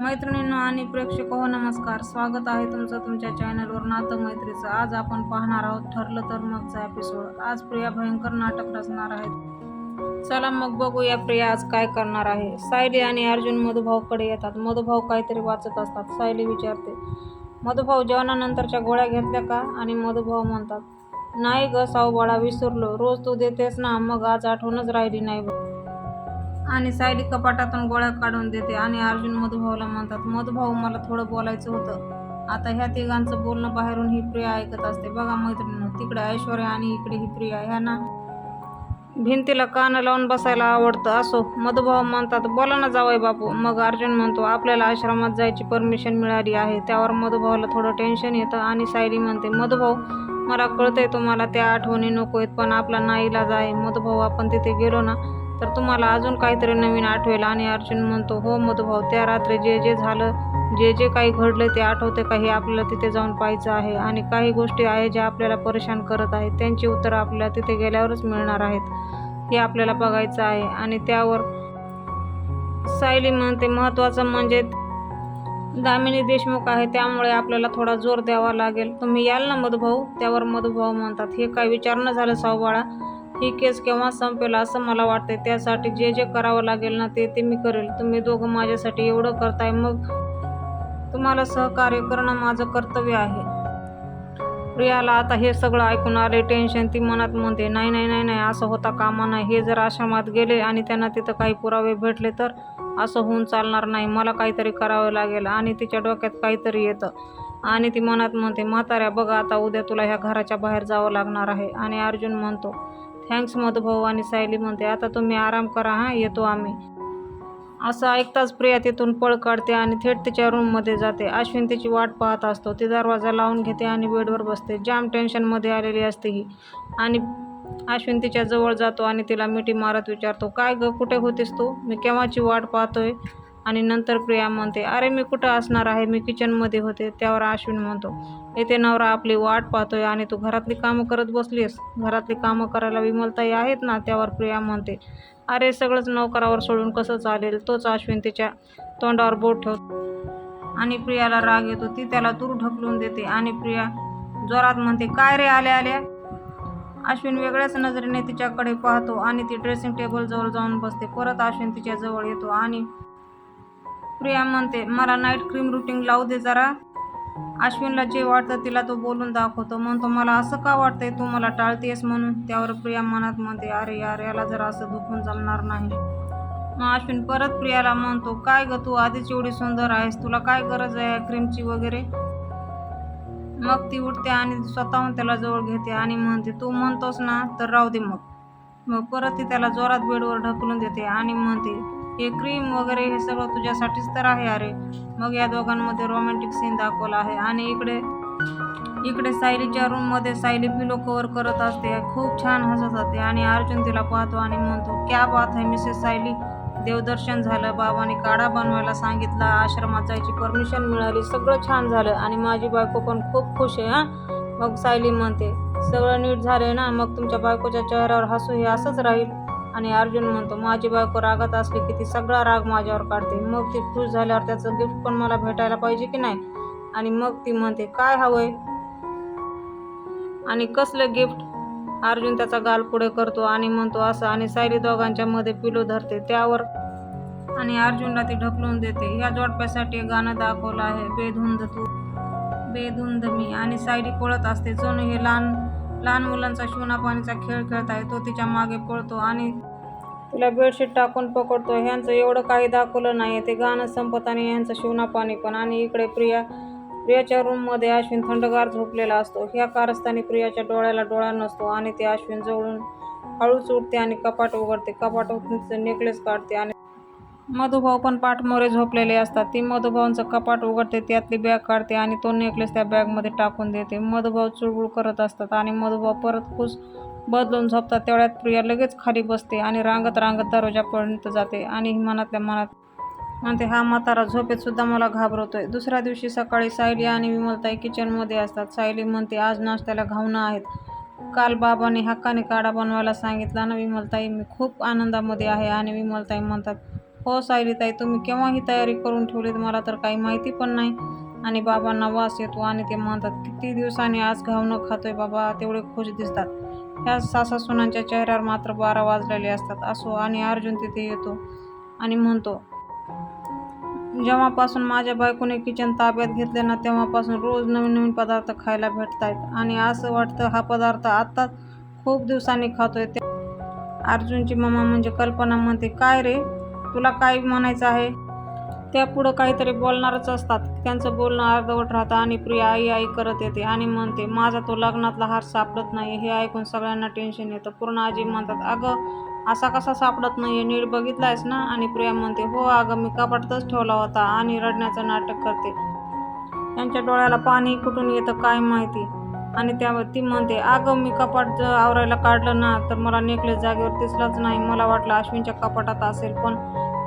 मैत्रिणींनो आणि प्रेक्षक हो नमस्कार. स्वागत आहे तुमचं तुमच्या चॅनलवर नातं मैत्रीचं. आज आपण पाहणार आहोत ठरलं तर मगचा एपिसोड आज प्रिया भयंकर नाटक रचणार आहेत. चला मग बघूया प्रिया आज काय करणार आहे. सायली आणि अर्जुन मधुभाऊकडे येतात. मधुभाऊ काहीतरी वाचत असतात. सायली विचारते मधुभाऊ जेवणानंतरच्या गोळ्या घेतल्या का? आणि मधुभाऊ म्हणतात नाही ग साऊ बाळा विसरलो. रोज तू देतेस ना मग आज आठवणच राहिली नाही बघ आणि सायली कपाटातून गोळ्या काढून देते आणि अर्जुन मधुभाऊला म्हणतात मधुभाऊ मला थोडं बोलायचं होतं. आता ह्या तिघांचं बोलणं बाहेरून ही प्रिया ऐकत असते. बघा मैत्रिणी तिकडे ऐश्वर्या आणि इकडे ही प्रिया. ह्यांना भिंतीला कान लावून बसायला आवडतं. असो मधुभाऊ म्हणतात बोला ना जावय बापू. मग अर्जुन म्हणतो आपल्याला आश्रमात जायची परमिशन मिळाली आहे. त्यावर मधुभाऊला थोडं टेन्शन येतं आणि सायली म्हणते मधुभाऊ मला कळतंय तुम्हाला त्या आठवणी नको आहेत पण आपला नाईलाज आहे. मधुभाऊ आपण तिथे गेलो ना तर तुम्हाला अजून काहीतरी नवीन आठवेल. आणि अर्जुन म्हणतो हो मधुभाऊ त्या रात्री जे जे झालं जे जे काही घडलं ते आठवते का हे आपल्याला तिथे जाऊन पाहायचं आहे? आणि काही गोष्टी आहे ज्या आपल्याला परेशान करत आहेत. त्यांची उत्तरं आपल्याला तिथे गेल्यावरच मिळणार आहेत. हे आपल्याला बघायचं आहे. आणि त्यावर सायली म्हणते महत्त्वाचं म्हणजे दामिनी देशमुख आहे त्यामुळे आपल्याला थोडा जोर द्यावा लागेल. तुम्ही याल ना मधुभाऊ? त्यावर मधुभाऊ म्हणतात हे काय विचारणं झालं सावबाळा. ही केस केव्हा संपेल असं मला वाटते त्यासाठी जे जे करावं लागेल ना ते ते मी करेल. तुम्ही दोघं माझ्यासाठी एवढं करताय मग तुम्हाला सहकार्य करणं माझं कर्तव्य आहे. प्रियाला आता हे सगळं ऐकून आले टेन्शन ती मनात म्हणते नाही नाही नाही नाही असं होता कामा नाही हे जर आश्रमात गेले आणि त्यांना तिथं काही पुरावे भेटले तर असं होऊन चालणार नाही. मला काहीतरी करावं लागेल. आणि तिच्या डोक्यात काहीतरी येतं. आणि ती मनात म्हणते म्हाताऱ्या बघा आता उद्या तुला ह्या घराच्या बाहेर जावं लागणार आहे. आणि अर्जुन म्हणतो थँक्स मधुभाऊ आणि सायली म्हणते आता तुम्ही आराम करा हां येतो आम्ही. असं ऐकताच प्रिया तिथून पळ काढते आणि थेट तिच्या रूममध्ये जाते. अश्विन तिची वाट पाहत असतो. ती दरवाजा लावून घेते आणि बेडवर बसते. जाम टेन्शनमध्ये आलेली असते ही. आणि अश्विन तिच्या जवळ जातो आणि तिला मिठी मारत विचारतो काय ग कुठे होतीस तू? मी केव्हाची वाट पाहतोय? आणि नंतर प्रिया म्हणते अरे मी कुठं असणार आहे? मी किचनमध्ये होते. त्यावर अश्विन म्हणतो येथे नवरा आपली वाट पाहतोय आणि तू घरातली कामं करत बसलीस घरातली कामं करायला विमलताई आहेत ना? त्यावर प्रिया म्हणते अरे सगळंच नौकरावर सोडून कसं चालेल? तोच अश्विन तिच्या तोंडावर बोट ठेवतो. आणि प्रियाला राग येतो. ती त्याला दूर ढकलून देते आणि प्रिया जोरात म्हणते काय रे आल्या आल्या? अश्विन वेगळ्याच नजरेने तिच्याकडे पाहतो आणि ती ड्रेसिंग टेबलजवळ जाऊन बसते. परत अश्विन तिच्या जवळ येतो आणि प्रिया म्हणते मला नाईट क्रीम रुटीन लावू दे जरा. अश्विनला जे वाटतं तिला तो बोलून दाखवतो. म्हणतो मला असं का वाटतंय तू मला टाळतेस म्हणून? त्यावर प्रिया मनात म्हणते अरे यार याला जरा असं दुखून चालणार नाही. मग अश्विन परत प्रियाला म्हणतो काय ग तू आधीच एवढी सुंदर आहेस. तुला काय गरज आहे या क्रीमची वगैरे? मग ती उठते आणि स्वतःहून त्याला जवळ घेते आणि म्हणते तू म्हणतोस ना तर राहू दे मग. मग परत ती त्याला जोरात बेडवर ढकलून देते आणि म्हणते हे क्रीम वगैरे हे सगळं तुझ्यासाठीच तर आहे अरे. मग या दोघांमध्ये रोमॅन्टिक सीन दाखवला आहे. आणि इकडे इकडे सायलीच्या रूममध्ये सायली पिलो कवर करत असते. खूप छान हसत असते. आणि अर्जुन तिला पाहतो आणि म्हणतो क्या बात आहे मिसेस सायली. देवदर्शन झालं. बाबांनी काढा बनवायला सांगितला. आश्रमात जायची परमिशन मिळाली. सगळं छान झालं. आणि माझी बायको पण खूप खुश आहे हां. मग सायली म्हणते सगळं नीट झालं ना? मग तुमच्या बायकोच्या चेहऱ्यावर हसू हे असंच राहील. आणि अर्जुन म्हणतो माझी बायको रागात असली की ती सगळा राग माझ्यावर काढते. मग ती खुश झाल्यावर त्याचं गिफ्ट पण मला भेटायला पाहिजे की नाही? आणि मग ती म्हणते काय हवंय आणि कसलं गिफ्ट अर्जुन त्याचा गाल पुढे करतो आणि म्हणतो असं आणि सायली दोघांच्या मध्ये पिलो धरते त्यावर आणि अर्जुनला ती ढकलून देते. या जोडप्यासाठी गाणं दाखवलं आहे बेधुंद तू बेधुंद मी. आणि सायली पळत असते. जणू हे लहान लहान मुलांचा शिवणापाणीचा खेळ खेळत आहे तो तिच्यामागे पळतो आणि तिला बेडशीट टाकून पकडतो. ह्यांचं एवढं काही दाखवलं नाही ते गाणं संपत आणि ह्यांचं शिवणापाणी पण. आणि इकडे प्रिया प्रियाच्या रूममध्ये अश्विन थंडगार झोपलेला असतो. ह्या कारस्थानी प्रियाच्या डोळ्याला डोळा नसतो आणि ते अश्विन जवळून हळूच उठते आणि कपाट उघडते. कपाट उठून नेकलेस काढते आणि मधुभाऊ पण पाठमोरे झोपलेले असतात. ती मधुभाऊंचं कपाट उघडते त्यातली बॅग काढते आणि तो नेकलेस त्या बॅगमध्ये टाकून देते. मधुभाऊ चुळबुळ करत असतात आणि मधुभाऊ परत खुश बदलून झोपतात. तेवढ्यात प्रिया लगेच खाली बसते आणि रांगत रांगत दरवाजापर्यंत जाते आणि मनातल्या मनात म्हणते हा म्हातारा झोपेत सुद्धा मला घाबरवतोय. दुसऱ्या दिवशी सकाळी सायली आणि विमलताई किचनमध्ये असतात. सायली म्हणते आज नाश्त्याला घावणं आहेत. काल बाबांनी हक्काने काढा बनवायला सांगितला ना विमलताई? मी खूप आनंदामध्ये आहे. आणि विमलताई म्हणतात हो सायलीताई तुम्ही केव्हा ही तयारी करून ठेवलीत मला तर काही माहिती पण नाही. आणि बाबांना वास येतो आणि ते म्हणतात किती दिवसांनी आज घावणं खातोय बाबा तेवढे खुश दिसतात. ह्या सासा सुनांच्या चेहऱ्यावर मात्र बारा वाजलेले असतात. असो आणि अर्जुन तिथे येतो आणि म्हणतो जेव्हापासून माझ्या बायकोने किचन ताब्यात घेतले ना तेव्हापासून रोज नवीन नवीन पदार्थ खायला भेटत आहेत आणि असं वाटतं हा पदार्थ आत्ताच खूप दिवसांनी खातोय. ते अर्जुनची मम्मा म्हणजे कल्पना म्हणते काय रे? तुला काय म्हणायचं आहे? त्या पुढं काहीतरी बोलणारच असतात. त्यांचं बोलणं अर्धवट राहतं आणि प्रिया आई आई करत येते आणि म्हणते माझा तो लग्नातला हार सापडत नाही हे ऐकून सगळ्यांना टेन्शन येतं. पूर्ण आजी म्हणतात अगं असा कसा सापडत नाही नीट बघितलायस ना? आणि प्रिया म्हणते हो अगं मी कपाटातच ठेवला होता आणि रडण्याचं नाटक करते. त्यांच्या डोळ्याला पाणी कुठून येतं काय माहिती. आणि त्या ती म्हणते अगं मी कपाट जर आवरायला काढलं ना तर मला नेकलेस जागेवर दिसलाच नाही. मला वाटलं अश्विनच्या कपाटात असेल पण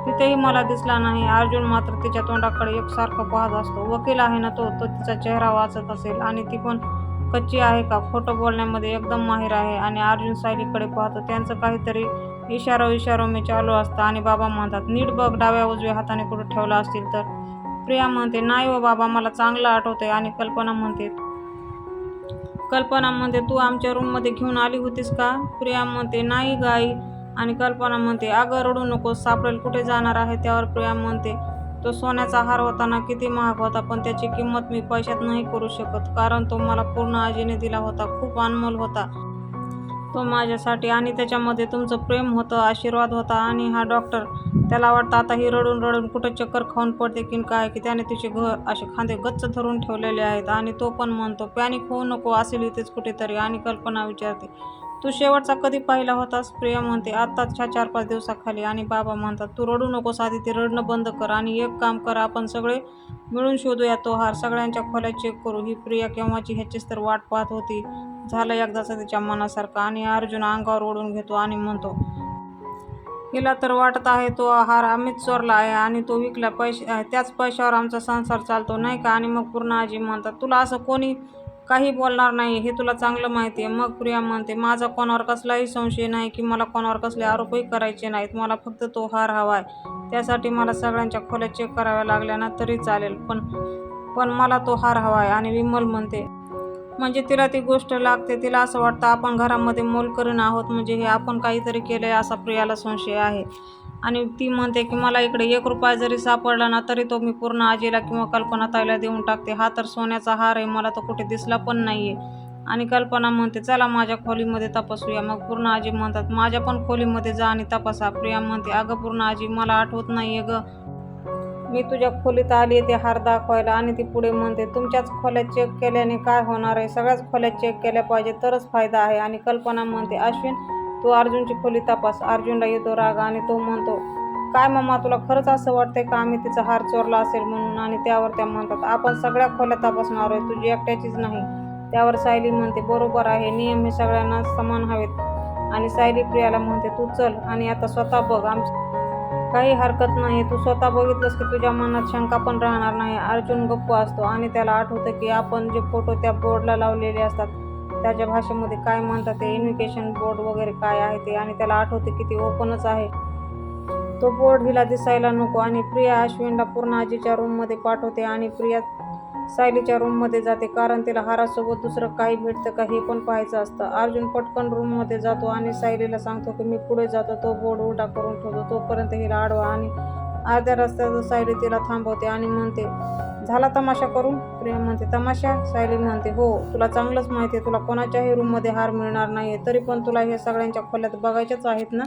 तिथेही मला दिसला नाही. अर्जुन मात्र तिच्या तोंडाकडे एकसारखं पाहत असतो. वकील आहे ना तो तो तिचा चेहरा वाचत असेल आणि ती पण कच्ची आहे का? खोटं बोलण्यामध्ये एकदम माहीर आहे आणि अर्जुन सायलीकडे पाहतो. त्यांचं काहीतरी इशारो इशारो मी चालू असतं आणि बाबा म्हणतात नीट बघ डाव्या उजव्या हाताने कुठं ठेवला असतील तर. प्रिया म्हणते नाही व बाबा मला चांगलं आठवतंय. आणि कल्पना म्हणते कल्पना म्हणते तू आमच्या रूममध्ये घेऊन आली होतीस का? प्रिया म्हणते नाही गाई. आणि कल्पना म्हणते अगं रडू नको सापडेल कुठे जाणार आहे? त्यावर प्रिया म्हणते तो सोन्याचा हार होताना किती महाग होता पण त्याची किंमत मी पैशात नाही करू शकत कारण तो मला पूर्ण आजीने दिला होता खूप अनमोल होता. तो माझ्यासाठी आणि त्याच्यामध्ये तुमचं प्रेम होतं आशीर्वाद होता आणि हा डॉक्टर त्याला वाटतं आता ही रडून रडून कुठं चक्कर खाऊन पडते की काय की त्याने तिचे घर असे खांदे गच्च धरून ठेवलेले आहेत आणि तो पण म्हणतो पॅनिक होऊ नको असेल इथेच कुठेतरी आणि कल्पना विचारते. तू शेवटचा कधी पाहिला होतास? प्रिया म्हणते आत्ताच ह्या चार पाच दिवसाखाली. आणि बाबा म्हणतात तू रडू नकोस आधी ते रडणं बंद कर आणि एक काम कर आपण सगळे मिळून शोधूया तो हार सगळ्यांच्या खोल्या चेक करू. ही प्रिया केव्हाची ह्याचीच तर वाट पाहत होती. झालं एकदाचं तिच्या मनासारखं. आणि अर्जुन अंगावर ओढून घेतो आणि म्हणतो हिला तर वाटत आहे तो हार आम्हीच चोरला आहे आणि तो विकला पैसे त्याच पैशावर आमचा संसार चालतो नाही का? आणि मग पूर्ण आजी म्हणतात तुला असं कोणी काही बोलणार नाही हे तुला चांगलं माहिती आहे मग प्रिया म्हणते माझा कोणावर कसलाही संशय नाही की मला कोणावर कसले आरोपही करायचे नाहीत. मला फक्त तो हार हवा आहे. त्यासाठी मला सगळ्यांच्या खोल्या चेक कराव्या लागल्या ना तरी चालेल. पण पण मला तो हार हवा आहे. आणि विमल म्हणते म्हणजे तिला ती गोष्ट लागते तिला असं वाटतं आपण घरामध्ये मोल करीन आहोत म्हणजे हे आपण काहीतरी केलं आहे असा प्रियाला संशय आहे. आणि ती म्हणते की मला इकडे एक रुपया जरी सापडला ना तरी तो मी पूर्ण आजीला किंवा कल्पना ताईला देऊन टाकते. हा तर सोन्याचा हार आहे मला तो कुठे दिसला पण नाही आहे आणि कल्पना म्हणते चला माझ्या खोलीमध्ये तपासूया. मग पूर्ण आजी म्हणतात माझ्या पण खोलीमध्ये जा आणि तपासा. प्रिया म्हणते अगं पूर्ण आजी मला आठवत नाही आहे गं. मी तुझ्या खोलीत आली ते हार दाखवायला आणि ती पुढे म्हणते तुमच्याच खोल्या चेक केल्याने काय होणार आहे? सगळ्याच खोल्या चेक केल्या पाहिजे तरच फायदा आहे. आणि कल्पना म्हणते अश्विन तू अर्जुनची खोली तपास. अर्जुनला येतो राग आणि तो म्हणतो काय मम्मा तुला खरंच असं वाटतंय का आम्ही तिचा हार चोरला असेल म्हणून? आणि त्यावर त्या म्हणतात आपण सगळ्या खोल्या तपासणार आहे तुझी एकट्याचीच नाही. त्यावर सायली म्हणते बरोबर आहे नियम हे सगळ्यांना समान हवेत. आणि सायली प्रियाला म्हणते तू चल आणि आता स्वतः बघ आमची काही हरकत नाही. तू स्वतः बघितलंस की तुझ्या मनात शंका पण राहणार नाही. अर्जुन गप्प असतो आणि त्याला आठवतं की आपण जे फोटो त्या बोर्डला लावलेले असतात त्याच्या भाषेमध्ये काय म्हणतात ते इन्व्हिटेशन बोर्ड वगैरे काय आहे ते आणि त्याला आठवते की ते ओपनच आहे. तो बोर्ड हिला दिसायला नको आणि प्रिया अश्विनला पूर्ण आजीच्या रूममध्ये पाठवते आणि प्रिया सायलीच्या रूममध्ये जाते कारण तिला हारासोबत दुसरं काही भेटतं का हे पण पाहायचं असतं. अर्जुन पटकन रूममध्ये जातो आणि सायलीला सांगतो की मी पुढे जातो तो बोर्ड उलटा करून ठेवतो तोपर्यंत हिला आडवा आणि अर्ध्या रस्त्यात सायली तिला थांबवते आणि म्हणते झाला तमाशा करून? प्रेम म्हणते तमाशा? सायली म्हणते हो तुला चांगलंच माहिती आहे तुला कोणाच्याही रूममध्ये हार मिळणार नाही आहे तरी पण तुला हे सगळ्यांच्या खोल्यात बघायच्याच आहेत ना?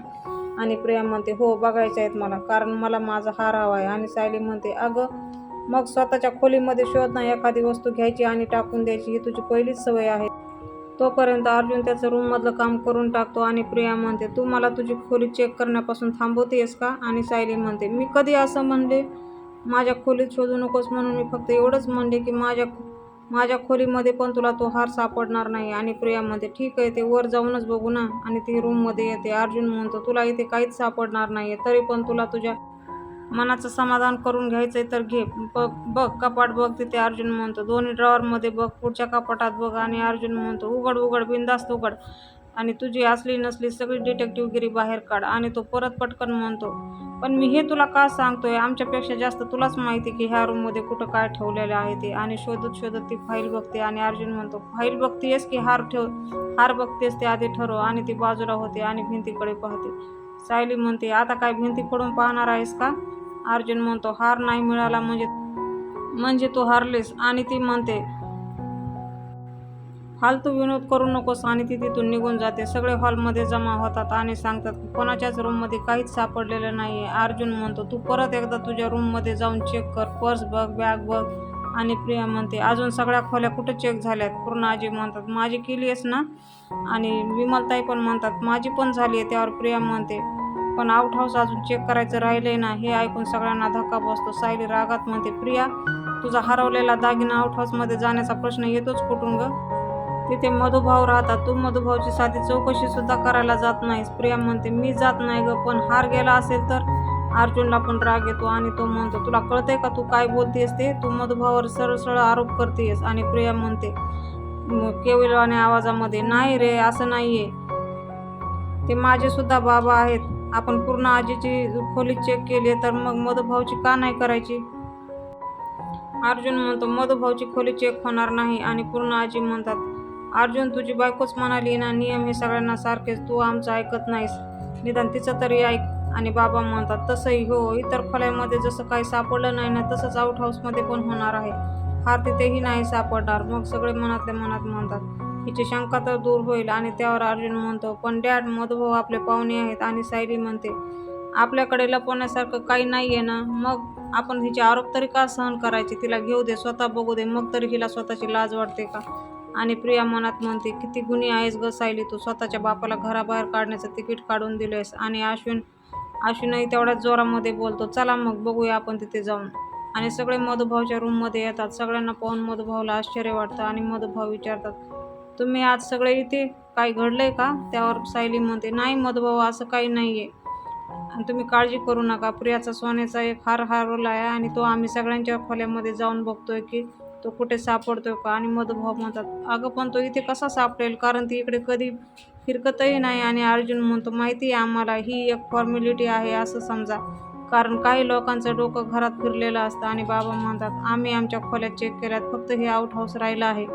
आणि प्रिया म्हणते हो बघायचे आहेत मला कारण मला माझा हार हवा आहे आणि सायली म्हणते अगं मग स्वतःच्या खोलीमध्ये शोधणं एखादी वस्तू घ्यायची आणि टाकून द्यायची ही तुझी पहिलीच सवय आहे. तोपर्यंत अर्जुन त्याचं रूममधलं काम करून टाकतो आणि प्रिया म्हणते तू मला तुझी खोली चेक करण्यापासून थांबवतेस का? आणि सायली म्हणते मी कधी असं म्हणले? माझ्या खोलीत शोधू नकोस म्हणून मी फक्त एवढंच म्हणले की माझ्या माझ्या खोलीमध्ये पण तुला तो हार सापडणार नाही. आणि प्रिया म्हणते ठीक आहे ते वर जाऊनच बघू ना. आणि ती रूममध्ये येते. अर्जुन म्हणतो तुला इथे काहीच सापडणार नाही आहे तरी पण तुला तुझ्या मनाचं समाधान करून घ्यायचं आहे तर घे. बघ बघ कपाट बघ तिथे अर्जुन म्हणतो. दोन्ही ड्रॉवरमध्ये बघ पुढच्या कपाटात बघ आणि अर्जुन म्हणतो उघड उघड बिंदास्त उघड. आणि तुझी असली नसली सगळी डिटेक्टिव्हगिरी बाहेर काढ आणि तो परत पटकन म्हणतो पण मी हे तुला का सांगतोय? आमच्यापेक्षा जास्त तुलाच माहिती की ह्या रूममध्ये कुठं काय ठेवलेलं आहे ते. आणि शोधत शोधत ती फाईल बघते आणि अर्जुन म्हणतो फाईल बघतेस की हार ठेव हार बघतेस ते आधी ठरव. आणि ती बाजूला होते आणि भिंतीकडे पाहते. सायली म्हणते आता काय भिंती पडून पाहणार आहेस का? अर्जुन म्हणतो हार नाही मिळाला म्हणजे म्हणजे तू हारलेस. आणि ती म्हणते फालतू विनोद करू नकोस. आणि ती तिथून निघून जाते. सगळे हॉलमध्ये जमा होतात आणि सांगतात की कोणाच्याच रूममध्ये काहीच सापडलेलं नाही आहे अर्जुन म्हणतो तू परत एकदा तुझ्या रूममध्ये जाऊन चेक कर. पर्स बघ बॅग बघ. आणि प्रिया म्हणते अजून सगळ्या खोल्या कुठं चेक झाल्यात? पूर्ण आजी म्हणतात माझी केली आहेस ना? आणि विमलताई पण म्हणतात माझी पण झाली आहे. त्यावर प्रिया म्हणते पण आउट हाऊस अजून चेक करायचं राहिले ना? हे ऐकून सगळ्यांना धक्का बसतो. सायली रागात म्हणते प्रिया तुझा हरवलेला दागिना आउट हाऊसमध्ये जाण्याचा प्रश्न येतोच कुठून ग? तिथे मधुभाऊ राहतात. तू मधुभाऊची साधी चौकशी सुद्धा करायला जात नाहीस. प्रिया म्हणते मी जात नाही ग पण हार गेला असेल तर अर्जुनला पण राग येतो आणि तो म्हणतो तुला कळतंय का तू काय बोलतेस ते? तू मधुभावावर सरळ सरळ आरोप करतेस. आणि प्रिया म्हणते म- आवाजामध्ये नाही रे असं नाहीये. ते माझे सुद्धा बाबा आहेत. आपण पूर्ण आजीची खोली चेक केली तर मग मधुभाऊची का नाही करायची? अर्जुन म्हणतो मधुभाऊची खोली चेक होणार नाही. आणि पूर्ण आजी म्हणतात अर्जुन तुझी बायकोच म्हणाली ना नियम हे सगळ्यांना सारखेच. तू आमचं ऐकत नाहीस. निदान तिचं तरी ऐक. आणि बाबा म्हणतात तसंही हो इतर खोल्यामध्ये जसं काही सापडलं नाही ना तसंच आउट हाऊसमध्ये पण होणार आहे. हार तिथेही नाही सापडणार. मग सगळे मनातल्या मनात म्हणतात हिची शंका तर दूर होईल आणि त्यावर अर्जुन म्हणतो पण डॅड मधुभाऊ आपले पाहुणे आहेत आणि सायली म्हणते आपल्याकडे लपवण्यासारखं काही नाही आहे ना मग आपण हिचे आरोप तरी का सहन करायचे? तिला घेऊ दे स्वतः बघू दे मग तरी हिला स्वतःची लाज वाटते का? आणि प्रिया मनात म्हणते किती गुन्हे आहेस ग सायली तू स्वतःच्या बापाला घराबाहेर काढण्याचं तिकीट काढून दिलेस आणि अश्विन अश्विनही तेवढ्या जोरामध्ये बोलतो चला मग बघूया आपण तिथे जाऊन. आणि सगळे मधुभाऊच्या रूममध्ये येतात. सगळ्यांना पाहून मधुभावला आश्चर्य वाटतं आणि मधुभाव विचारतात तुम्ही आज सगळे इथे काही घडलंय का? त्यावर सायली म्हणते नाही मधुभाऊ असं काही नाही आहे आणि तुम्ही काळजी करू नका. प्रियाचा सोन्याचा एक हार हारवला आहे आणि तो आम्ही सगळ्यांच्या खोल्यामध्ये जाऊन बघतोय की तो कुठे सापडतोय का? आणि मधुभाव म्हणतात अगं पण तो इथे कसा सापडेल? कारण ती इकडे कधी फिरकतही नाही आणि अर्जुन म्हणतो माहिती आहे आम्हाला ही एक फॉर्मॅलिटी आहे असं समजा. कारण काही लोकांचं डोकं घरात फिरलेलं असतं आणि बाबा म्हणतात आम्ही आमच्या खोल्यात चेक केल्यात फक्त हे आउट हाऊस राहिलं आहे.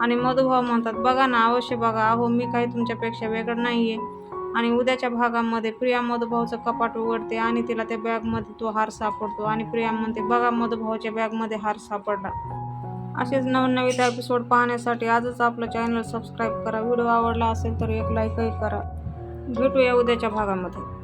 आणि मधुभाऊ म्हणतात बघा ना अवश्य बघा अहो मी काही तुमच्यापेक्षा वेगळं नाही आहे आणि उद्याच्या भागामध्ये प्रिया मधुभाऊचं कपाट उघडते आणि तिला त्या बॅगमध्ये तो हार सापडतो. आणि प्रिया म्हणते बघा मधुभाऊच्या बॅगमध्ये हार सापडला. असेच नवनवीन एपिसोड पाहण्यासाठी आजच आपलं चॅनल सबस्क्राईब करा. व्हिडिओ आवडला असेल तर एक लाईकही करा. भेटूया उद्याच्या भागामध्ये.